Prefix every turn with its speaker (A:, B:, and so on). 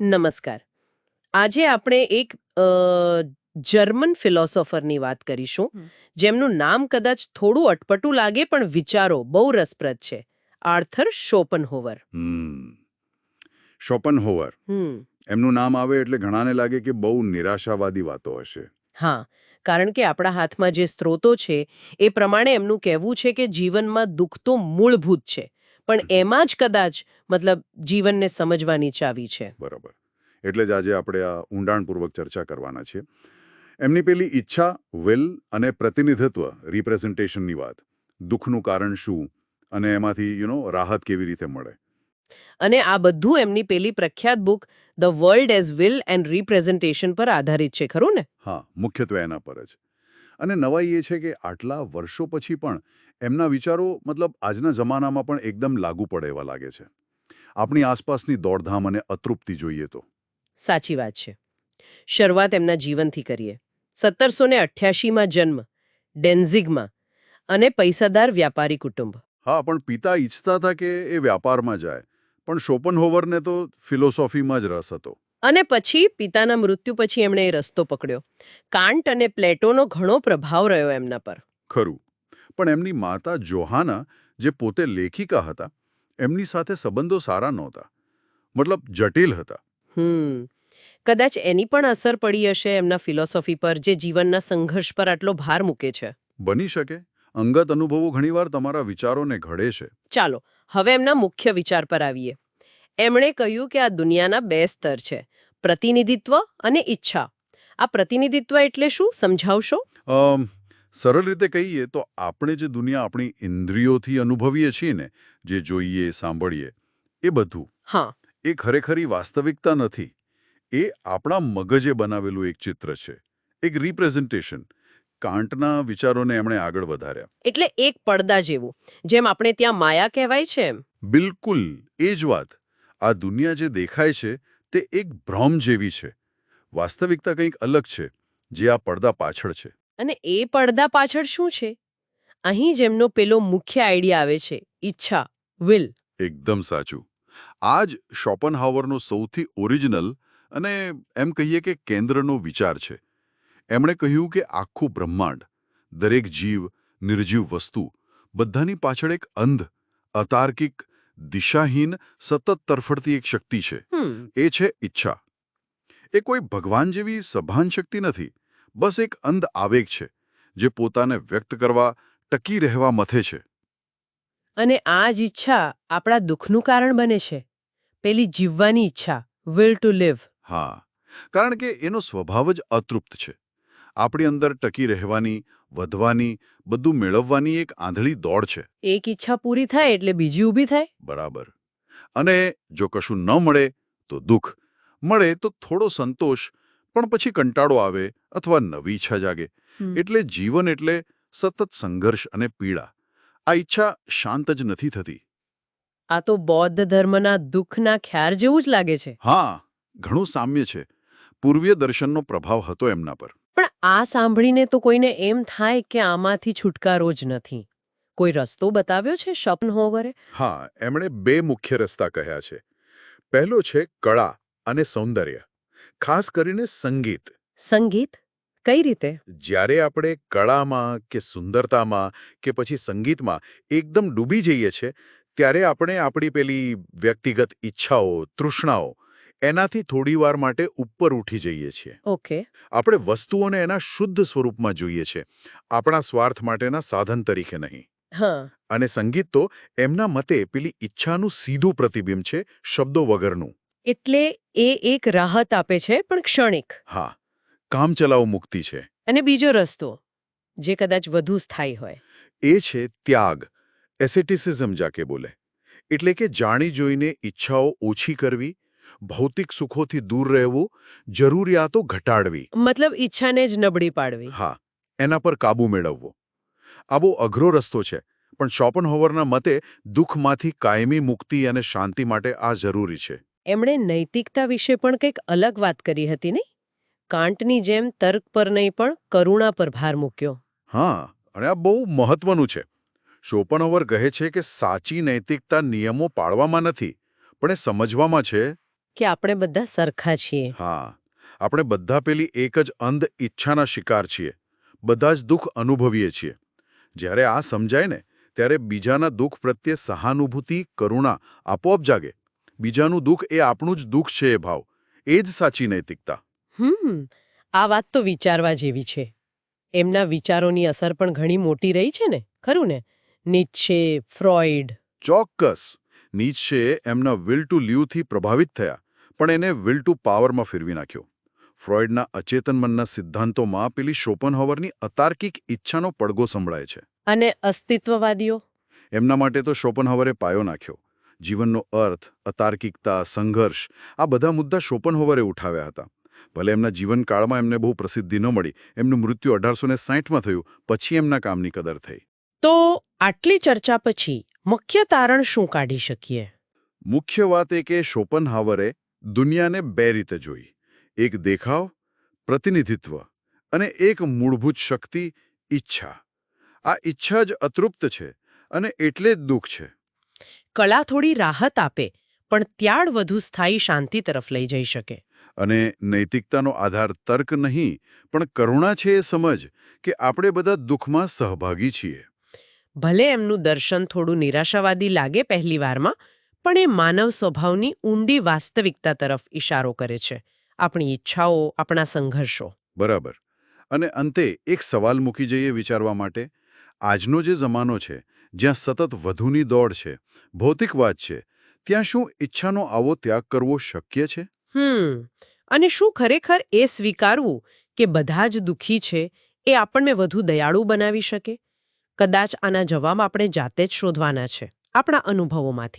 A: નમસ્કાર. આજે આપણે એક જર્મન ફિલોસોફરની વાત કરીશું જેમનું નામ કદાચ થોડું અટપટું લાગે પણ વિચારો બહુ રસપ્રદ છે. Arthur Schopenhauer.
B: શોપનહોવર. એમનું નામ આવે એટલે ઘણાને લાગે કે બહુ નિરાશાવાદી વાતો હશે.
A: હા કારણ કે આપણા હાથમાં જે સ્ત્રોતો છે એ પ્રમાણે એમનું કહેવું છે કે જીવનમાં દુઃખ તો મૂળભૂત છે. પણ એમાં જ કદાચ મતલબ જીવનને સમજવાની ચાવી છે.
B: બરાબર. એટલે જ આજે આપણે આ ઊંડાણપૂર્વક ચર્ચા કરવાના છીએ. એમની પેલી ઈચ્છા વિલ અને પ્રતિનિધિત્વ રિપ્રેઝન્ટેશનની વાત. દુઃખનું કારણ શું? અને એમાંથી યુ નો રાહત કેવી રીતે મળે?
A: અને આ બધું એમની પેલી પ્રખ્યાત book the world as will and representation પર આધારિત છે ખરું ને?
B: હા મુખ્યત્વે એના પર જ. અને નવાઈ એ છે કે આટલા વર્ષો પછી પણ એમના વિચારો મતલબ આજના જમાનામાં પણ એકદમ લાગુ પડે એવા લાગે છે. આપણી આસપાસની દોડધામ અને અતૃપ્તિ જોઈએ તો.
A: સાચી વાત છે. શરૂઆત એમના જીવનથી કરીએ. સત્તરસો ને અઠ્યાસીમાં જન્મ ડેન્ઝિગમાં અને પૈસાદાર વ્યાપારી કુટુંબ.
B: હા પણ પિતા ઈચ્છતા હતા કે એ વ્યાપારમાં જાય પણ શોપનહોવરને તો ફિલોસોફીમાં જ રસ હતો.
A: અને પછી પિતાના મૃત્યુ પછી એમણે એ રસ્તો પકડ્યો. કાંટ અને પ્લેટોનો ઘણો પ્રભાવ રહ્યો એમના પર.
B: ખરું. પણ એમની માતા જોહાના જે પોતે લેખિકા હતા એમની સાથે સંબંધો સારા નહોતા. મતલબ જટિલ હતા.
A: હમ. કદાચ એની પણ અસર પડી હશે એમના ફિલોસોફી પર જે જીવનના સંઘર્ષ પર આટલો ભાર મૂકે છે.
B: બની શકે. અંગત અનુભવો ઘણીવાર તમારા વિચારોને ઘડે છે.
A: ચાલો હવે એમના મુખ્ય વિચાર પર આવીએ. એમણે કહ્યું કે આ દુનિયાના બે સ્તર છે. પ્રતિનિધિત્વ અને ઈચ્છા. આ પ્રતિનિધિત્વ એટલે શું? સમજાવશો?
B: સરળ રીતે કહીએ તો આપણે જે દુનિયા આપણી ઇન્દ્રિયોથી અનુભવીએ છીએ ને જે જોઈએ સાંભળીએ એ બધું
A: હા.
B: એ ખરેખરી વાસ્તવિકતા નથી. એ આપણા મગજે બનાવેલું એક ચિત્ર છે એક રિપ્રેઝન્ટેશન કાંટના વિચારોને એમણે આગળ વધાર્યા.
A: એટલે એક પડદા જેવું જેમ આપણે ત્યાં માયા કહેવાય છે
B: બિલકુલ એ જ વાત. આ દુનિયા જે દેખાય છે તે એક ભ્રમ જેવી છે. વાસ્તવિકતા કંઈક અલગ છે જે આ પડદા પાછળ છે.
A: અને એ પડદા પાછળ શું છે? અહીં જેમનો પેલો મુખ્ય આઈડિયા આવે છે ઈચ્છા વિલ.
B: એકદમ સાચું. આ જ શોપનહાવરનો સૌથી ઓરિજિનલ અને એમ કહીએ કે કેન્દ્રનો વિચાર છે. એમણે કહ્યું કે આખું બ્રહ્માંડ દરેક જીવ નિર્જીવ વસ્તુ બધાની પાછળ એક અંધ અતાર્કિક દિશાહીન સતત તરફડતી એક શક્તિ છે. એ છે ઈચ્છા. એ કોઈ ભગવાન જેવી સભાન શક્તિ નથી બસ એક અંધ આવેગ છે જે પોતાને વ્યક્ત કરવા ટકી રહેવા મથે છે.
A: અને આ જ ઈચ્છા આપણા દુઃખનું કારણ બને છે. પેલી જીવવાની ઈચ્છા વિલ ટુ લીવ
B: હા કારણ કે એનો સ્વભાવ જ અતૃપ્ત છે. આપણી અંદર ટકી રહેવાની વધવાની બધું મેળવવાની એક આંધળી દોડ છે.
A: એક ઈચ્છા પૂરી થાય એટલે બીજી ઊભી થાય?
B: બરાબર. અને જો કશું ન મળે તો દુઃખ. મળે તો થોડો સંતોષ પણ પછી કંટાળો આવે અથવા નવી ઈચ્છા જાગે. એટલે જીવન એટલે સતત સંઘર્ષ અને પીડા. આ ઈચ્છા શાંત જ નથી થતી.
A: આ તો બૌદ્ધ ધર્મના દુઃખના ખ્યાર જેવું જ લાગે છે.
B: હા ઘણું સામ્ય છે. પૂર્વીય દર્શનનો પ્રભાવ હતો એમના પર.
A: પણ આ સાંભળીને તો કોઈને એમ થાય કે આમાંથી છુટકારો જ નથી. કોઈ રસ્તો બતાવ્યો છે શપનહોવરે
B: હા એમણે બે મુખ્ય રસ્તા કહ્યા છે. પહેલો છે કળા અને સૌંદર્ય ખાસ કરીને સંગીત.
A: સંગીત? કઈ રીતે?
B: જ્યારે આપણે કળામાં કે સુંદરતામાં કે પછી સંગીતમાં એકદમ ડૂબી જઈએ છીએ ત્યારે આપણે આપણી પેલી વ્યક્તિગત ઈચ્છાઓ તૃષ્ણાઓ એનાથી થોડીવાર માટે ઉપર ઉઠી જઈએ છીએ.
A: ઓકે.
B: આપણે વસ્તુઓને એના શુદ્ધ સ્વરૂપમાં જોઈએ છે આપણા સ્વાર્થ માટેના સાધન તરીકે નહીં.
A: હા.
B: અને સંગીત તો એમના મતે પેલી ઈચ્છાનું સીધું પ્રતિબિંબ છે શબ્દો વગરનું.
A: એટલે એ એક રાહત આપે છે પણ ક્ષણિક.
B: હા. કામચલાઉ મુક્તિ છે.
A: અને બીજો રસ્તો જે કદાચ વધુ સ્થાયી હોય.
B: એ છે ત્યાગ. એસેટિસિઝમ જાકે બોલે. એટલે કે જાણી જોઈને ઈચ્છાઓ ઓછી કરવી ભૌતિક સુખોથી દૂર રહેવું જરૂરિયાતો ઘટાડવી.
A: મતલબ ઈચ્છાને જ નબળી પાડવી.
B: હા એના પર કાબૂ મેળવવો. આ બહુ અઘરો રસ્તો છે પણ શોપનહોવરના મતે દુઃખમાંથી કાયમી મુક્તિ અને શાંતિ માટે આ જરૂરી છે.
A: એમણે નૈતિકતા વિશે પણ કંઈક અલગ વાત કરી હતી નહીં? કાંટની જેમ તર્ક પર નહીં પણ કરુણા પર ભાર મૂક્યો.
B: હા અને આ બહુ મહત્વનું છે. શોપનહોવર કહે છે કે સાચી નૈતિકતા નિયમો પાળવામાં નથી પણ એ સમજવામાં છે
A: કે આપણે બધા સરખા છીએ?
B: હા. આપણે બધા પેલી એક જ અંધ ઈચ્છાના શિકાર છીએ. બધા જ દુઃખ અનુભવીએ છીએ. જ્યારે આ સમજાય ને ત્યારે બીજાના દુઃખ પ્રત્યે સહાનુભૂતિ કરુણા આપોઆપ જાગે. બીજાનું દુઃખ એ આપણું જ દુઃખ છે એ ભાવ. એ જ સાચી નૈતિકતા.
A: હમ. આ વાત તો વિચારવા જેવી છે. એમના વિચારોની અસર પણ ઘણી મોટી રહી છે ને? ખરું ને? નીચે ફ્રોઈડ
B: ચોક્કસ. નીચે એમના વિલ ટુ લીવથી પ્રભાવિત થયા. પણ એને વિલ ટુ પાવરમાં ફેરવી નાખ્યો. ફ્રોઇડના અચેતન મનના સિદ્ધાંતોમાં પેલી શોપનહોવરની અતાર્કિક ઈચ્છાનો પડઘો સંભળાય છે.
A: અને અસ્તિત્વવાદીઓ?
B: એમના માટે તો શોપનહોવરે પાયો નાખ્યો. જીવનનો અર્થ અતાર્કિકતા સંઘર્ષ આ બધા મુદ્દા શોપનહોવરે ઉઠાવ્યા હતા. ભલે એમના જીવનકાળમાં એમને બહુ પ્રસિદ્ધિ ન મળી એમનું મૃત્યુ અઢારસો ને સાહીઠમાં થયું પછી એમના કામની કદર થઈ.
A: તો આટલી ચર્ચા પછી મુખ્ય તારણ શું કાઢી શકીએ?
B: મુખ્ય વાત એ કે શોપનહાવરે દુનિયાને બે રીતે જોઈ. એક દેખાવ પ્રતિનિધિત્વ અને એક મૂળભૂત શક્તિ ઈચ્છા. આ ઈચ્છા જ અતૃપ્ત છે અને એટલે જ દુઃખ છે.
A: કળા થોડી રાહત આપે પણ ત્યાળ વધુ સ્થાયી શાંતિ તરફ લઈ જઈ શકે.
B: અને નૈતિકતાનો આધાર તર્ક નહીં પણ કરુણા છે એ સમજ કે આપણે બધા દુઃખમાં સહભાગી છીએ.
A: ભલે એમનું દર્શન થોડું નિરાશાવાદી લાગે પહેલી વારમાં પણ એ માનવ સ્વભાવની ઊંડી વાસ્તવિકતા તરફ ઇશારો કરે છે. આપણી ઈચ્છાઓ આપણા સંઘર્ષો.
B: બરાબર. અને અંતે એક સવાલ મૂકી જઈએ વિચારવા માટે. આજનો જે જમાનો છે જ્યાં સતત વધુની દોડ છે ભૌતિકવાદ છે ત્યાં શું ઈચ્છાનો આવો ત્યાગ કરવો શક્ય છે?
A: હમ. અને શું ખરેખર એ સ્વીકારવું કે બધા જ દુઃખી છે એ આપણને વધુ દયાળુ બનાવી શકે? કદાચ આના જવાબ આપણે જાતે જ શોધવાના છે આપણા અનુભવોમાંથી.